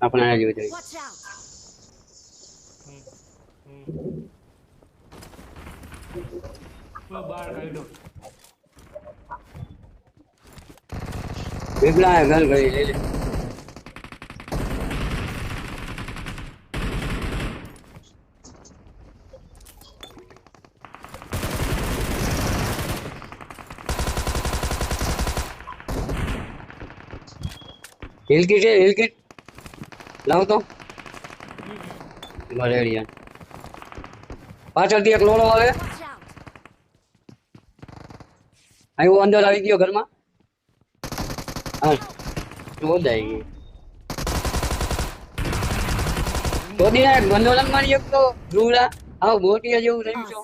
આપણે આ જોઈ જોઈએ Watch out! તો બહાર કાઢ્યો વિપલા ગલ ગઈ લઈ લે હિલકી છે હિલકી લાવ તો. મલેરિયા પાછળથી એક લોડો આવે! આવ્યો અંદર આવી ગયો ઘરમાં. હા. ગઈ નાખ બંધોલન મારી એક તો ધૂળા આવ મોટી જેવું થયું છો.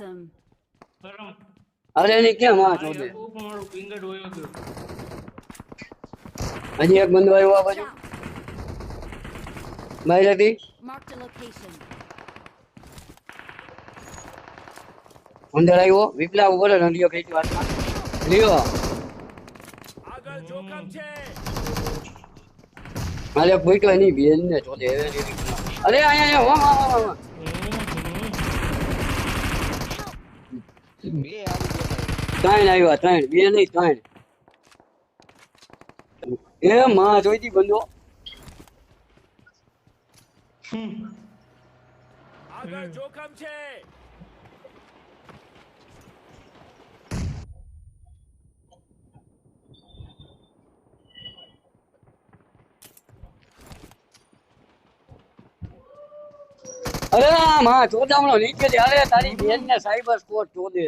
અરે કેમ હા હજી એક બંધો આવ્યો આ બાજુ. Location. અંદર આવ્યો? વિપલા ઉપર નંદીઓ ખેંચી વાતમાં લ્યો આગળ જોખમ છે. મારે પૂછ્યો નહીં બેન ને રીતના. અરે અહીંયા હો બે આવી ગયા ત્રણ આવ્યા ત્રણ. બે નહીં ત્રણ. એ માં જોઈતી બંધો. આગળ જોખમ છે અરે માં ચોદામણો નીચે થી અરે તારી બેન ને સાયબર સ્કોર ચોદે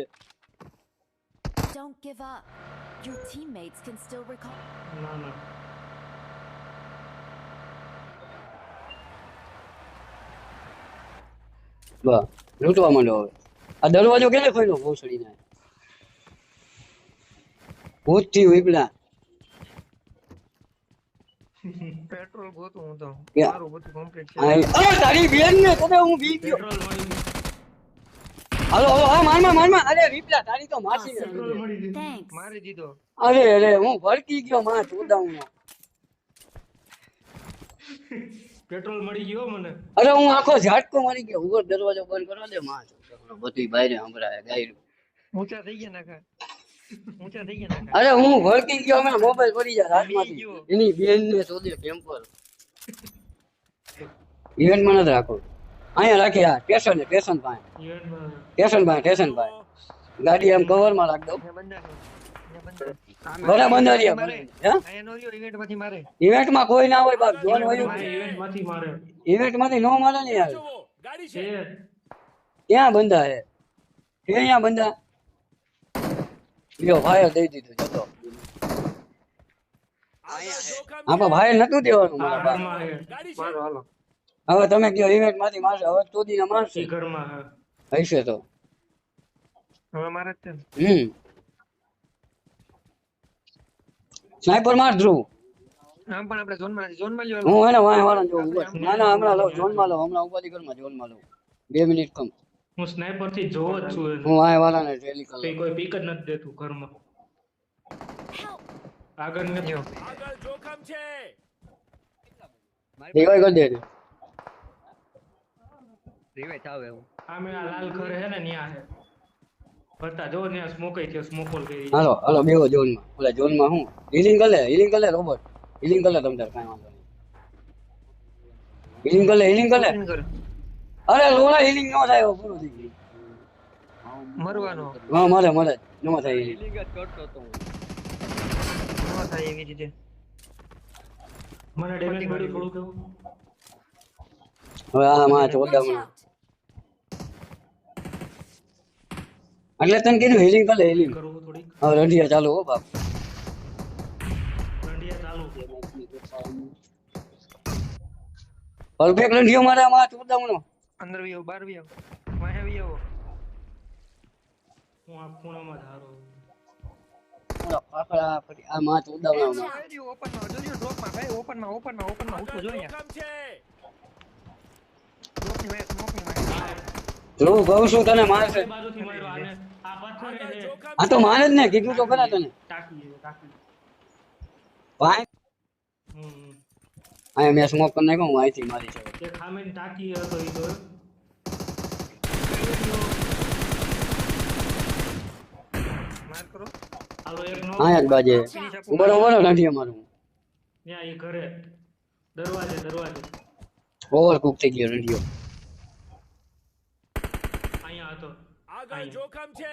Don't give up. Your teammates can still recall. ના ના બસ. લૂંટવા માંડ્યો હવે. આ દરવાજો કેને ખોલ્યો? ભોસડીને ભૂત ભૂતથી વિપલા પેટ્રોલ ગોતું હું તો. મારું બધું કમ્પ્લીટ છે. આ તારી બેન ને તને હું બી ગયો? હાલો હાલો હા માર માર માર અરે વિપલા તારી તો માસી ને પેટ્રોલ મળી મારી દીધો. અરે અરે હું ભડકી ગયો માં ચોદામણો પેટ્રોલ મળી ગયો મને. અરે હું આખો ઝાટકો મારી ગયો. ઉપર દરવાજો બંધ કરવા દે માં. ચોદામણો બધું બહાર સંભળાય ગાયરું ઊંચા થઈ ગયા નાખા. ઊંચા થઈ ગયા નાખા. અરે હું વળકી ગયો મેં મોબાઈલ પડી જાય હાથમાંથી. એની બેન ને શોધે ટેમ્પર. ઇવેન્ટમાં નથી રાખો. અહીંયા રાખી આ સ્ટેશન સ્ટેશન પાસે. સ્ટેશન પાસે સ્ટેશન પાસે. ગાડી આમ કવરમાં રાખ દઉં. બધા બંધ નો event માંથી મારે. ઇવેન્ટમાં કોઈ ના હોય બાપ જોન હોય. ઇવેન્ટમાંથી મારે. ઇવેન્ટમાંથી નો મારે ને યાર. ગાડી છે. ક્યાં બંધા હે? અહીંયા બંધા? લ્યો ફાયર દઈ દીધું જતો. આપા ભાઈ ફાયર નતું દેવાનું. મારા બાપ. ઘરમાં ગાડી છે. હાલો. હવે તમે કયો ઇવેન્ટમાંથી મારશે? હવે ચોદીને મારશે. ઈ ઘરમાં છે હશે તો. હવે મારે જ છે હમ. સ્નાઈપર માર ધ્રુવ. આમ પણ આપણે ઝોનમાં નથી ઝોનમાં લ્યો હું એને વાય વાળા જોઉં. ના ના હમણાં લઉં જોનમાં લઉં હમણાં ઉપાધિ કરમાં જોનમાં લઉં બે મિનિટ કમ. હું સ્નાઈપરથી જોવો જ છું હું વાય વાળાને રેલી કરું કઈ કોઈ પીક જ નથી દેતું ઘરમાં. Help! આગળ ને લ્યો. આગળ જોખમ છે. રિવાઈ કરી દેજો. Revive થાવ એવું. આમે આ લાલ ઘર હે ને ન્યા હે ફરતા જો ને સ્મોક થયો સ્મોકોલ કરી હાલો હાલો બેવો જોનમાં ઓલા જોનમાં હું? હીલિંગ કરે હીલિંગ કરે રોબોટ હીલિંગ કરે તમ તાર કાઈ વાંધો નહીં. હીલિંગ કરે હીલિંગ કરે. અરે લોણા હીલિંગ નો થાય હવે પૂરું થઈ ગયું. મરવાનો. હા મરે મરે. નો થાય healing. નો થાય એવી રીતે. મને ડેમેજ મળ્યું થોડું કેવું હવે આ માં Watch ચોદામણો out! એટલે તને કીધું હિલિંગ કરે હિલિંગ હવે રંડિયા ચાલુ હો બાપ. રંડિયા ચાલુ પરફેક્ટ રંડિયો મારા માં ચોદામણો અંદર વી આવો બાર વી આવો. વાહે વી આવો. હું આ ખૂણામાં ધારો ઓલા ફાફડા ફરી આ માં ચોદામણો માં ઓપનમાં જોજો ડ્રોપમાં. ભાઈ ઓપનમાં ઓપનમાં ઓપનમાં. ઉઠો જો અહીંયા જોખમ છે ડ્રોપની વાય સ્મોકની વાય ધ્રુવ કહું છું તને મારશે આ તો મારે જ ને કીધું તો ખરા તને. ભાઈ. મેં સ્મોક કરી નાખ્યો હું અહીંથી મારી છે ખામીને ટાંકી હતો તો. માર કરો. હાલો એક નો બાજે. અમારું ઘરે. દરવાજે દરવાજે. ઓવર કુક થઈ ગયો નથી અહીંયા હતો આગળ અહીં. જોખમ છે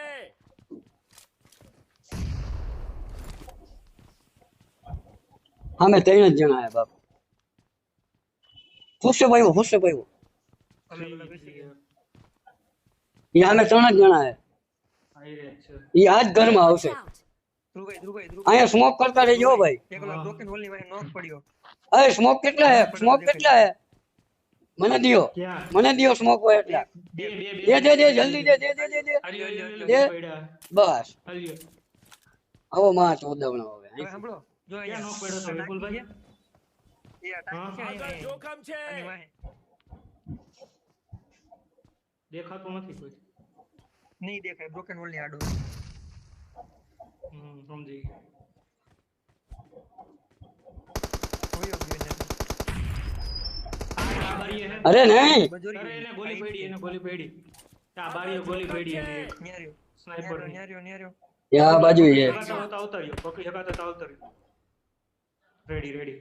અમે ત્રણ જ જણા આયા બાપ ફૂસે ભાઈ ફૂસે ભાઈ અલગ અલગ બેસી ગયા એ અમે ત્રણ જ જણા આયા આઈ રે છે એ આ જ ઘરમાં આવશે Watch out! ધ્રુવભાઈ ધ્રુવભાઈ ધ્રુવભાઈ અહીંયા સ્મોક કરતા રહેજો ભાઈ એક ઓલા broken wall ની વાહે knock પડ્યો અરે સ્મોક કેટલા હે સ્મોક કેટલા હે મને દિયો. મને દિયો સ્મોક હોય એટલા. દે દે દે જલ્દી દે દે દે દે દે. દે. બસ. આવો માં ચોદાવણો હવે. હવે સાંભળો. જો અહીંયા knock પડ્યો હતો, વિપુલભાઈ? એ આ ટાંકી છે આગળ અહીં, જોખમ છે. દેખાતો નથી કોઈ. નહીં દેખાય બ્રોકન વોલની આડો. હમ, સમજી ગયો. હોયો ગયો ને આ આ બારીએ હે? અરે નહીં. અરે એને ગોલી પડી એને ગોલી પડી. આ ગોલી પડી એને ન્યાર્યો સ્નાઈપર ન્યાર્યો ન્યાર્યો એ બાજુ છે આવતર્યો પકડી શકાતો તો આવતર્યો રેડી રેડી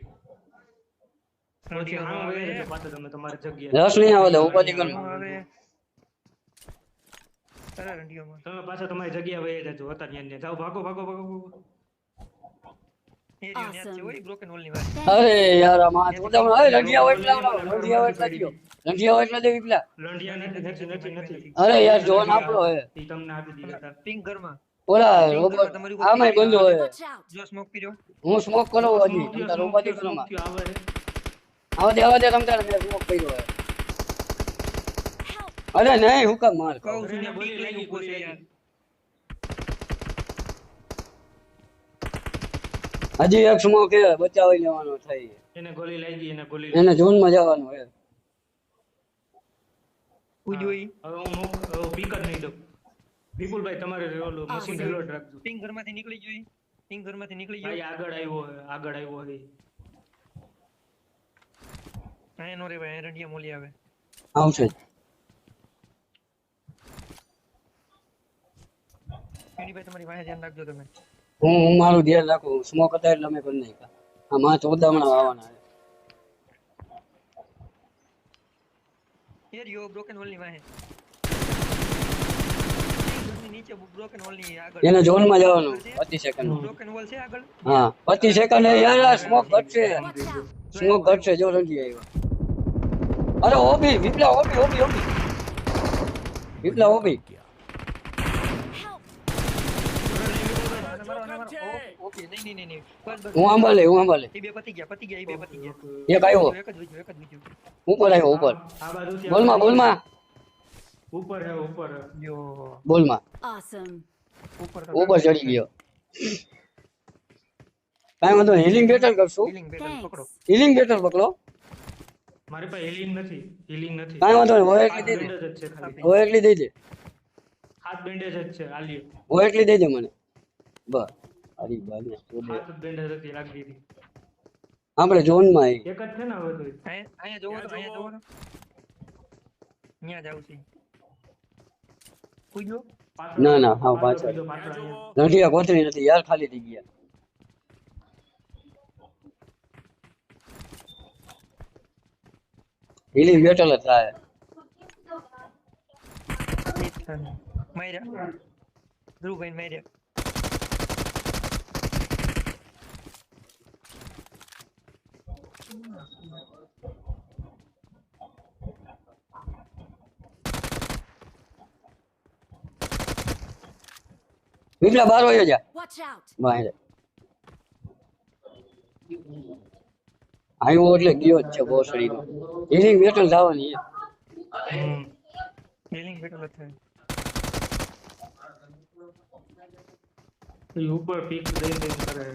રસ નહીં આવે ઉપાધિ કર તમે પાછા તમારી જગ્યા વહી જજો. હતા ત્યાં. જાઓ ભાગો ભાગો ભાગો ભાગો. એ રહ્યો ન્યા જ છે ઓય broken wall ની વાહે અરે યાર આ માં અરે રંધિયા હોય એટલા લાવો, હોય એટલા દ્યો રંધિયા હોય એટલા દેવી પેલા લંડિયા નથી નથી નથી નથી. અરે યાર જોન આપણો હે. તમને આપી દીધા પિંક ઘરમાં. ઓલા રોબોટ. આમાંય બંધો હોય જો સ્મોક હું સ્મોક કરો હજી માં. આવા દે આવા દે તમ તાર મેં સ્મોક કર્યો હે. અરે નહીં હું કામ માર. કહું છું ને લાગી. યાર. હજી એક સમો કે બચાવી લેવાનો થઈ એને ગોલી લાગી એને ગોલી એને ઝોનમાં જવાનું હે ઉજોઈ હવે હું હવે જ નહીં દઉં. વિપુલભાઈ તમારે ઓલું મશીન રિલોડ રાખજો. પિંગ ઘરમાંથી નીકળી જોઈ પિંગ ઘરમાંથી નીકળી ભાઈ આગળ આવ્યો આગળ આવ્યો હે અહીંયા નો રે ભાઈ રંડિયા મોલી આવે. આવશે. ભાઈ તમારી વાહે ધ્યાન રાખજો તમે. હું હું મારું ધ્યાન રાખું સ્મોક હતા એટલે અમે કરી નાખ્યા. આ માં ચોદામણા આવવાના હે યાર યો broken wall ની વાહે. નીચે broken wall ની આગળ. એને ઝોનમાં જવાનું. પચીસ સેકન્ડ broken છે આગળ? હા પચીસ સેકન્ડ યાર સ્મોક ઘટશે! સ્મોક ઘટશે જો રંજી આવ્યો. અરે ઓબી વિપલા ઓબી ઓબી ઓબી. વિપલા ઓબી Help! જોખમ છે ઓકે નહીં નહીં નહીં નહીં બસ બસ. હું આંબાલે હું આંબાલે એ બે પતી ગયા પતી ગયા એ બે પતી ગયા. એક આવ્યો. એક જ વિજ્યો એક જ વિજ્યો ઉપર આવ્યો ઉપર. આ બાજુથી બોલમાં બોલમાં. ઉપર હે ઉપર હે. બોલમાં. Awesome! ઉપર ઉપર ચડી ગયો. કાંઈ વાંધો હિલિંગ બેટલ કરશું. હીલિંગ બેટલ પકડો. Thanks! બેટલ પકડો. મારી પાસે હિલિંગ નથી. હિલિંગ નથી. કાંઈ વાંધો નહીં. હોય એટલી દઈ દે બેન્ડેજ જ છે ખાલી. હોય એટલી દઈ દે. હાથ બેન્ડેજ જ છે. આલ્યો હોય એટલી દઈ દે મને. બસ. અરે ઝોનમાં આવી એક જ છે ને હવે તો અહીંયા જોવો તો અહીંયા જોવો અહીંયા જાવ છે. કોઈ જો ના, ના, હા પાછળ. રંઢિયા કોથળી નથી યાર ખાલી થઈ ગયા. હિલિંગ બેટલ જ થાય. માર્યા. ધ્રુવભાઈ માર્યા. વિપલા બાર હોય જા Watch out! બહાર આવ્યો એટલે ગયો જ છે બોસડીનો હિલિંગ બેટલ થવાની છે. હમ. હીલિંગ બેટલ જ થાય ઈ ઉપર પીક દઈ દઈ કરે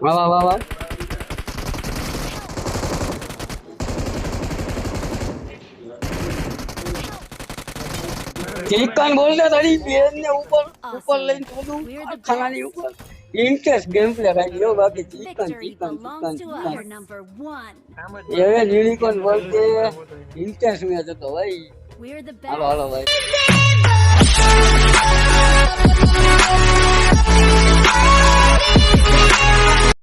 વાહ વાહ વાહ વાહ ચિકન બોલને તારી બેન ને ઉપર ઉપર. લઈને થોડું ખાનાની ઉપર ઇન્ટરેસ્ટ ગેમ પ્લે ખાલી જો બાકી chicken chicken chicken chicken us. Number one. આમ જ એ હવે યુનિકોર્ન વર્લ્ડ કે ઇન્ટરેસ્ટ મેચ હતો ભાઈ હાલો. હાલો ભાઈ